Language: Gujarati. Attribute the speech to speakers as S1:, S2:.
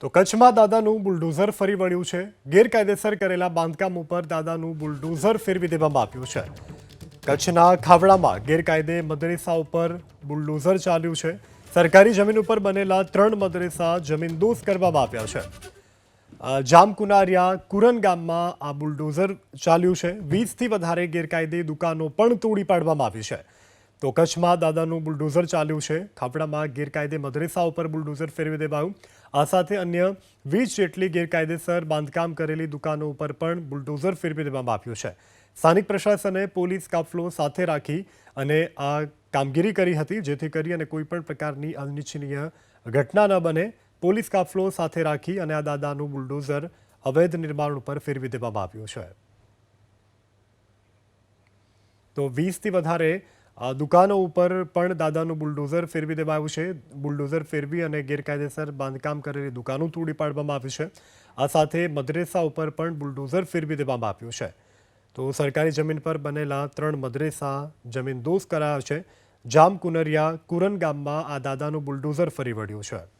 S1: તો કચ્છમાં દાદાનું બુલડોઝર ફરી વળ્યું છે. ગેરકાયદેસર કરેલા બાંધકામ ઉપર દાદાનું બુલડોઝર ફેરવી દેવામાં આવ્યું છે. કચ્છના ખાવડામાં ગેરકાયદે મદરેસા ઉપર બુલડોઝર ચાલ્યું છે. સરકારી જમીન ઉપર બનેલા ત્રણ મદરેસા જમીનદોસ્ત કરવામાં આવ્યા છે. જામકુનારિયા કુરન ગામમાં આ બુલડોઝર ચાલ્યું છે. વીસથી વધારે ગેરકાયદે દુકાનો પણ તોડી પાડવામાં આવી છે. તો કચ્છમાં દાદાનું બુલડોઝર ચાલ્યું છે. ખાપડામાં ગેરકાયદે મદરેસા ઉપર બુલડોઝર ફેરવી દેવાયું. આ સાથે અન્ય વીસ જેટલી ગેરકાયદેસર બાંધકામ કરેલી દુકાનો ઉપર પણ બુલડોઝર ફેરવી દેવામાં આવ્યું છે. સ્થાનિક પ્રશાસને પોલીસ કાફલો સાથે રાખી અને આ કામગીરી કરી હતી, જેથી કરી અને કોઈપણ પ્રકારની અનિચ્છનીય ઘટના ન બને. પોલીસ કાફલો સાથે રાખી અને આ દાદાનું બુલડોઝર અવૈધ નિર્માણ ઉપર ફેરવી દેવામાં આવ્યું છે. તો વીસથી વધારે દુકાનો ઉપર પણ દાદાનું બુલડોઝર ફેરવી દેવાયું છે. બુલડોઝર ફેરવી અને ગેરકાયદેસર બાંધકામ કરેલી દુકાનો તોડી પાડવામાં આવી છે. આ સાથે મદ્રેસા ઉપર પણ બુલડોઝર ફેરવી દેવામાં આવ્યું છે. તો સરકારી જમીન પર બનેલા ત્રણ મદ્રેસા જમીન દોસ્ત કરાયા છે. જામકુનરિયા કુરન ગામમાં આ દાદાનું બુલડોઝર ફરી વળ્યું છે.